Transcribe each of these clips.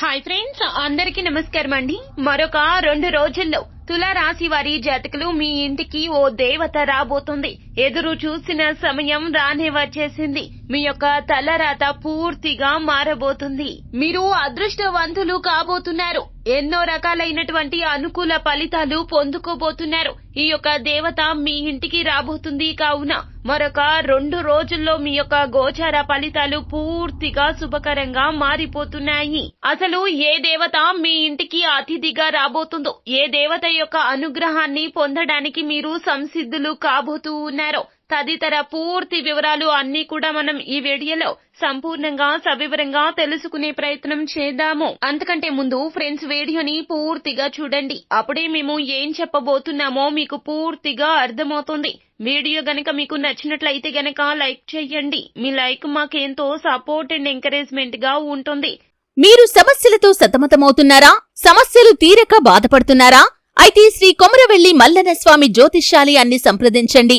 Hi friends అందరికీ నమస్కారం అండి. మరొక రెండు రోజుల్లో తులారాశి వారి జాతకులు మీ ఇంటికి ఓ దేవత రాబోతుంది. ఎదురు చూసిన సమయం రానే వచ్చేసింది. మీ యొక్క తలరాత పూర్తిగా మారబోతుంది. మీరు అదృష్టవంతులు కాబోతున్నారు. ఎన్నో రకాలైనటువంటి అనుకూల ఫలితాలు పొందుకోబోతున్నారు. ఈ యొక్క దేవత మీ ఇంటికి రాబోతుంది కావున మరొక రెండు రోజుల్లో మీ యొక్క గోచార ఫలితాలు పూర్తిగా శుభకరంగా మారిపోతున్నాయి. అసలు ఏ దేవత మీ ఇంటికి అతిథిగా రాబోతుందో ఏ దేవత యొక్క అనుగ్రహాన్ని పొందడానికి మీరు సంసిద్ధులు కాబోతూ ఉన్నారు. తదితర పూర్తి వివరాలు అన్ని కూడా మనం ఈ వీడియోలో సంపూర్ణంగా సవివరంగా తెలుసుకునే ప్రయత్నం చేద్దాము. అంతకంటే ముందు ఫ్రెండ్స్ వీడియోని పూర్తిగా చూడండి. అప్పుడే మేము ఏం చెప్పబోతున్నామో మీకు పూర్తిగా అర్థమవుతుంది. వీడియో గనక మీకు నచ్చినట్లయితే గనక లైక్ చేయండి. మీ లైక్ మాకెంతో సపోర్ట్ అండ్ ఎంకరేజ్మెంట్గా ఉంటుంది. మీరు సమస్యలతో సతమతమవుతున్నారా? సమస్యలు తీరక బాధపడుతున్నారా? అయితే శ్రీ కొమరవెల్లి మల్లన స్వామి జ్యోతిష్యాలయాన్ని సంప్రదించండి.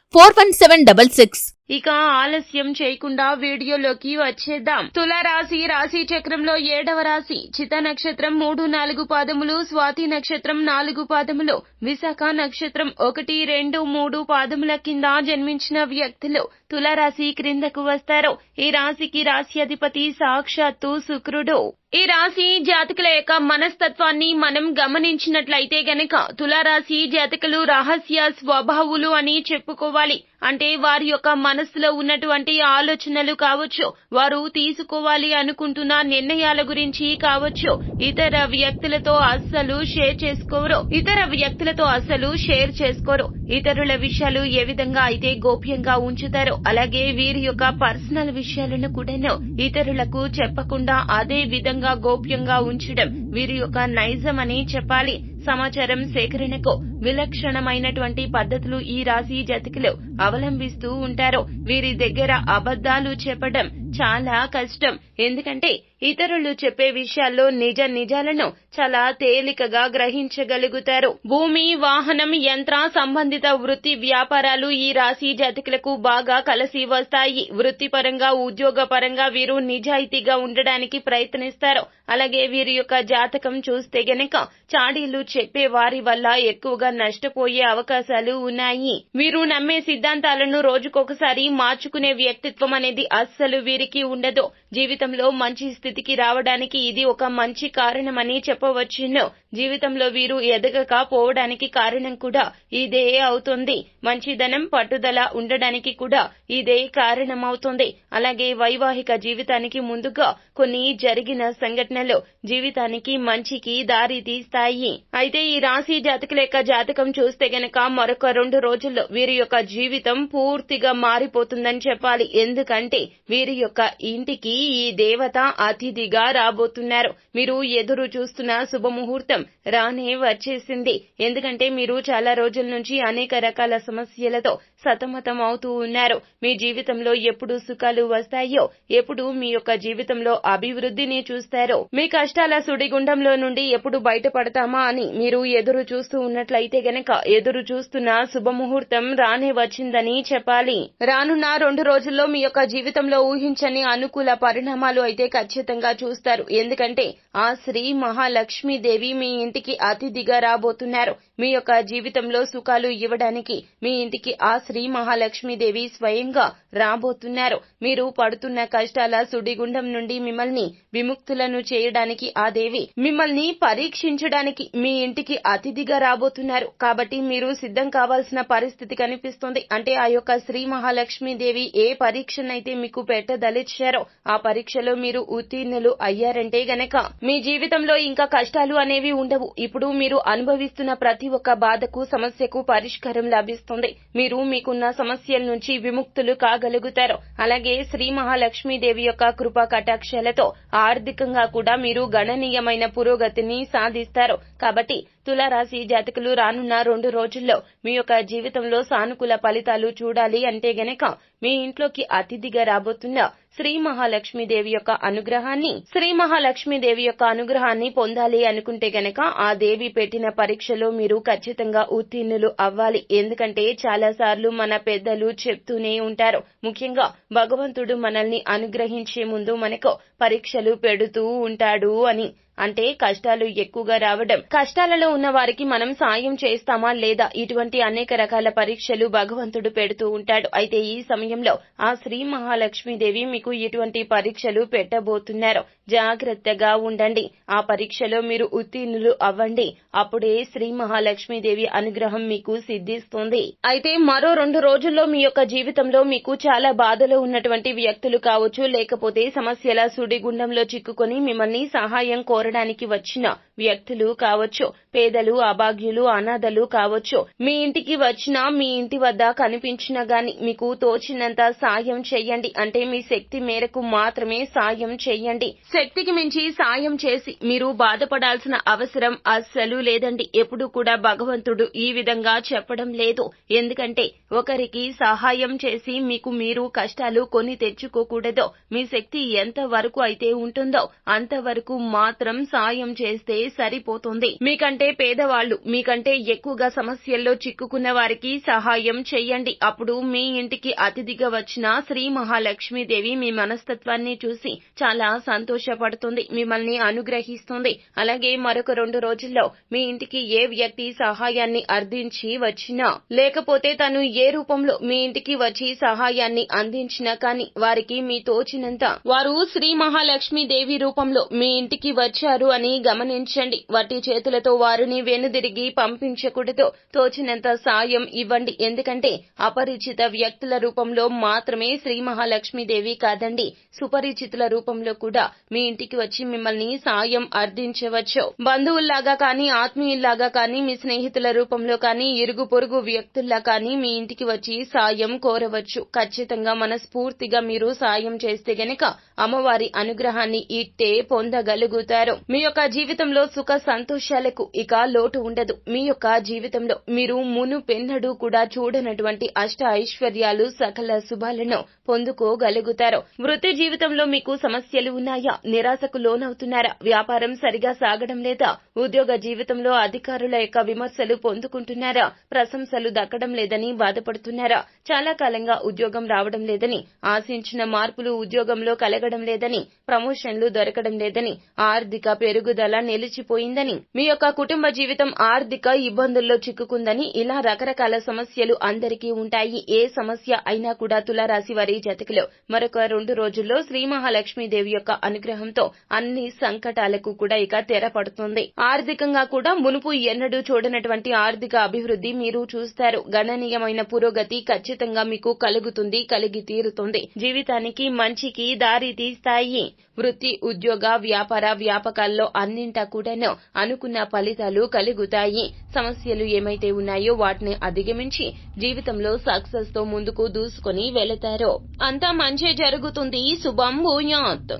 four one seven double six. ఇక ఆలస్యం చేయకుండా వీడియోలోకి వచ్చేద్దాం. తులారాశి రాశి చక్రంలో ఏడవ రాశి చిత నక్షత్రం మూడు నాలుగు పాదములు స్వాతి నక్షత్రం నాలుగు పాదములు విశాఖ నక్షత్రం ఒకటి రెండు మూడు పాదముల కింద జన్మించిన వ్యక్తులు తులారాశి క్రిందకు వస్తారు. ఈ రాశికి రాశి అధిపతి సాక్షాత్తు శుక్రుడు. ఈ రాశి జాతకుల యొక్క మనస్తత్వాన్ని మనం గమనించినట్లయితే గనక తులారాశి జాతకులు రహస్య స్వభావులు అని చెప్పుకోవాలి aller. అంటే వారి యొక్క మనస్సులో ఉన్నటువంటి ఆలోచనలు కావచ్చు వారు తీసుకోవాలి అనుకుంటున్న నిర్ణయాల గురించి కావచ్చు ఇతర వ్యక్తులతో అస్సలు షేర్ చేసుకోరు. ఇతర వ్యక్తులతో అస్సలు షేర్ చేసుకోరు. ఇతరుల విషయాలు ఏ విధంగా అయితే గోప్యంగా ఉంచుతారో అలాగే వీరి యొక్క పర్సనల్ విషయాలను కూడాను ఇతరులకు చెప్పకుండా అదే విధంగా గోప్యంగా ఉంచడం వీరి యొక్క నైజం అని చెప్పాలి. సమాచారం సేకరణకు విలక్షణమైనటువంటి పద్ధతులు ఈ రాశి జతకులు అవలంబిస్తూ ఉంటారు. వీరి దగ్గర అబద్ధాలు చెప్పడం చాలా కష్టం. ఎందుకంటే ఇతరులు చెప్పే విషయాల్లో నిజ నిజాలను చాలా తేలికగా గ్రహించగలుగుతారు. భూమి వాహనం యంత్ర సంబంధిత వృత్తి వ్యాపారాలు ఈ రాశి జాతకులకు బాగా కలిసి వస్తాయి. వృత్తిపరంగా ఉద్యోగ పరంగా వీరు నిజాయితీగా ఉండడానికి ప్రయత్నిస్తారు. అలాగే వీరి యొక్క జాతకం చూస్తే గనక చాడీలు చెప్పే వారి వల్ల ఎక్కువగా నష్టపోయే అవకాశాలు ఉన్నాయి. వీరు నమ్మే సిద్ధాంతాలను రోజుకొకసారి మార్చుకునే వ్యక్తిత్వం అనేది అస్సలు వీరికి ఉండదు. జీవితంలో మంచి స్థితికి రావడానికి ఇది ఒక మంచి కారణమని చెప్పవచ్చును. జీవితంలో వీరు ఎదగక పోవడానికి కారణం కూడా ఇదే అవుతుంది. మంచిదనం పట్టుదల ఉండడానికి కూడా ఇదే కారణమవుతుంది. అలాగే వైవాహిక జీవితానికి ముందుగా కొన్ని జరిగిన సంఘటనలు జీవితానికి మంచికి దారి తీస్తాయి అయితే ఈ రాశి జాతకుల యొక్క జాతకం చూస్తే గనక మరొక రెండు రోజుల్లో వీరి యొక్క జీవితం పూర్తిగా మారిపోతుందని చెప్పాలి. ఎందుకంటే వీరి యొక్క ఇంటికి ఈ దేవత అతిథిగా రాబోతున్నారు. మీరు ఎదురు చూస్తున్న శుభముహూర్తం రానే వచ్చేసింది. ఎందుకంటే మీరు చాలా రోజుల నుంచి అనేక రకాల సమస్యలతో సతమతం అవుతూ ఉన్నారు. మీ జీవితంలో ఎప్పుడు సుఖాలు వస్తాయో ఎప్పుడు మీ యొక్క జీవితంలో అభివృద్ధిని చూస్తారో మీ కష్టాల సుడిగుండంలో నుండి ఎప్పుడు బయటపడతామా అని మీరు ఎదురు చూస్తూ ఉన్నట్లయితే గనక ఎదురు చూస్తున్న శుభముహూర్తం రానే వచ్చిందని చెప్పాలి. రానున్న రెండు రోజుల్లో మీ యొక్క జీవితంలో ఊహించని అనుకూల పరిణామాలు అయితే ఖచ్చితంగా చూస్తారు. ఎందుకంటే ఆ శ్రీ మహాలక్ష్మీదేవి మీ ఇంటికి అతిథిగా రాబోతున్నారు. మీ యొక్క జీవితంలో సుఖాలు ఇవ్వడానికి మీ ఇంటికి ఆ శ్రీ మహాలక్ష్మీదేవి స్వయంగా రాబోతున్నారు. మీరు పడుతున్న కష్టాల సుడిగుండం నుండి మిమ్మల్ని విముక్తులను చేయడానికి ఆ దేవి మిమ్మల్ని పరీక్షించడానికి మీ ఇంటికి అతిథిగా రాబోతున్నారు. కాబట్టి మీరు సిద్ధం కావాల్సిన పరిస్థితి కనిపిస్తుంది. అంటే ఆ యొక్క శ్రీ మహాలక్ష్మీదేవి ఏ పరీక్షనైతే మీకు పెట్టదలిచారో ఆ పరీక్షలో మీరు ఉత్తీర్ణులు అయ్యారంటే గనక మీ జీవితంలో ఇంకా కష్టాలు అనేవి ఉండవు. ఇప్పుడు మీరు అనుభవిస్తున్న ప్రతి ఒక్క బాధకు సమస్యకు పరిష్కారం లభిస్తుంది. మీరు మీకున్న సమస్యల నుంచి విముక్తులు కాగలుగుతారు. అలాగే శ్రీ మహాలక్ష్మీదేవి యొక్క కృపా కటాక్షాలతో ఆర్థికంగా కూడా మీరు గణనీయమైన పురోగతిని సాధిస్తారు. కాబట్టి తులారాశి జాతకులు రానున్న రెండు రోజుల్లో మీ యొక్క జీవితంలో సానుకూల ఫలితాలు చూడాలి అంటే గనక మీ ఇంట్లోకి అతిథిగా రాబోతున్న శ్రీ మహాలక్ష్మీదేవి యొక్క అనుగ్రహాన్ని శ్రీ మహాలక్ష్మీదేవి యొక్క అనుగ్రహాన్ని పొందాలి అనుకుంటే గనక ఆ దేవి పెట్టిన పరీక్షలో మీరు ఖచ్చితంగా ఉత్తీర్ణులు అవ్వాలి. ఎందుకంటే చాలా సార్లు మన పెద్దలు చెప్తూనే ఉంటారు. ముఖ్యంగా భగవంతుడు మనల్ని అనుగ్రహించే ముందు మనకు పరీక్షలు పెడుతూ ఉంటాడు అని. అంటే కష్టాలు ఎక్కువగా రావడం. కష్టాలలో ఉన్న వారికి మనం సాయం చేస్తామా లేదా? ఇటువంటి అనేక రకాల పరీక్షలు భగవంతుడు పెడుతూ ఉంటాడు. అయితే ఈ సమయంలో ఆ శ్రీ మహాలక్ష్మీదేవి మీకు ఇటువంటి పరీక్షలు పెట్టబోతున్నారు. జాగ్రత్తగా ఉండండి. ఆ పరీక్షలో మీరు ఉత్తీర్ణులు అవ్వండి. అప్పుడే శ్రీ మహాలక్ష్మీదేవి అనుగ్రహం మీకు సిద్ధిస్తుంది. అయితే మరో రెండు రోజుల్లో మీ యొక్క జీవితంలో మీకు చాలా బాధలో ఉన్నటువంటి వ్యక్తులు కావచ్చు లేకపోతే సమస్యల సుడిగుండంలో చిక్కుకొని మిమ్మల్ని సహాయం కోరడానికి వచ్చిన వ్యక్తులు కావచ్చు. పేదలు అభాగ్యులు అనాథలు కావచ్చు. మీ ఇంటికి వచ్చినా మీ ఇంటి వద్ద కనిపించినా గాని మీకు తోచినంత సాయం చేయండి. అంటే మీ శక్తి మేరకు మాత్రమే సాయం చేయండి. శక్తికి మించి సాయం చేసి మీరు బాధపడాల్సిన అవసరం అస్సలు లేదండి. ఎప్పుడు కూడా భగవంతుడు ఈ విధంగా చెప్పడం లేదు. ఎందుకంటే ఒకరికి సహాయం చేసి మీకు మీరు కష్టాలు కొని తెచ్చుకోకూడదో. మీ శక్తి ఎంత వరకు అయితే ఉంటుందో అంతవరకు మాత్రం సాయం చేస్తే సరిపోతుంది. మీకంటే పేదవాళ్ళు. మీకంటే ఎక్కువగా సమస్యల్లో చిక్కుకున్న వారికి సహాయం చేయండి అప్పుడు మీ ఇంటికి అతిథిగా వచ్చిన శ్రీ మహాలక్ష్మీదేవి మీ మనస్తత్వాన్ని చూసి చాలా సంతోషపడుతుంది మిమ్మల్ని అనుగ్రహిస్తుంది. అలాగే మరొక రెండు రోజుల్లో మీ ఇంటికి ఏ వ్యక్తి సహాయాన్ని అర్థించి వచ్చినా లేకపోతే తను ఏ రూపంలో మీ ఇంటికి వచ్చి సహాయాన్ని అందించినా కానీ వారికి మీ తోచినంత వారు శ్రీ మహాలక్ష్మి దేవి రూపంలో మీ ఇంటికి వచ్చారు అని గమనించండి. వట్టి చేతులతో వారిని వెనుదిరిగి పంపించకూడదు. తోచినంత సాయం ఇవ్వండి. ఎందుకంటే అపరిచిత వ్యక్తుల రూపంలో మాత్రమే శ్రీ మహాలక్ష్మీదేవి కాదండి. సుపరిచితుల రూపంలో కూడా మీ ఇంటికి వచ్చి మిమ్మల్ని సాయం అర్థించవచ్చు. బంధువుల్లాగా కానీ ఆత్మీయుల్లాగా కానీ మీ స్నేహితుల రూపంలో కానీ ఇరుగు పొరుగు వ్యక్తుల్లా కానీ మీ ఇంటికి వచ్చి సాయం కోరవచ్చు. ఖచ్చితంగా మనస్ఫూర్తిగా మీరు సాయం చేస్తే గనక అమ్మవారి అనుగ్రహాన్ని ఇట్టే పొందగలుగుతారు. మీ యొక్క జీవితంలో సుఖ సంతోషాలకు ఇక లోటు ఉండదు. మీ యొక్క జీవితంలో మీరు మును పెన్నడు కూడా చూడనటువంటి అష్ట ఐశ్వర్యాలు సకల శుభాలను పొందుకోగలుగుతారు. వృత్తి జీవితంలో మీకు సమస్యలు ఉన్నాయా? నిరాశకు లోనవుతున్నారా? వ్యాపారం సరిగా సాగడం లేదా? ఉద్యోగ జీవితంలో అధికారుల యొక్క విమర్శలు పొందుకుంటున్నారా? ప్రశంసలు దక్కడం లేదని బాధపడుతున్నారా? చాలా కాలంగా ఉద్యోగం రావడం లేదని ఆశించిన మార్పులు ఉద్యోగంలో కలగడం లేదని ప్రమోషన్లు దొరకడం లేదని ఆర్థిక పెరుగుదల నిలిచిపోయిందని మీ యొక్క కుటుంబ జీవితం ఆర్థిక ఇబ్బందుల్లో చిక్కుకుందని ఇలా రకరకాల సమస్యలు అందరికీ ఉంటాయి. ఏ సమస్య అయినా కూడా తులారాశి వారి జతకిలో మరొక రెండు రోజుల్లో శ్రీ మహాలక్ష్మీదేవి యొక్క అనుగ్రహంతో అన్ని సంకటాలకు కూడా ఇక తెర పడుతుంది. ఆర్థికంగా కూడా మునుపు ఎన్నడూ చూడనటువంటి ఆర్థిక అభివృద్ధి మీరు చూస్తారు. గణనీయమైన పురోగతి ఖచ్చితంగా మీకు కలుగుతుంది కలిగి తీరుతుంది. జీవితానికి మంచికి దారి తీస్తాయి. వృత్తి ఉద్యోగ వ్యాపార వ్యాపకాల్లో అన్నింటా కూడాను అనుకున్న ఫలితాలు కలుగుతాయి. సమస్యలు ఏమైతే ఉన్నాయో వాటిని అధిగమించి జీవితంలో సక్సెస్తో ముందుకు దూసుకొని వెళతారు. అంతా మంచి జరుగుతుంది. శుభం భూయాత్.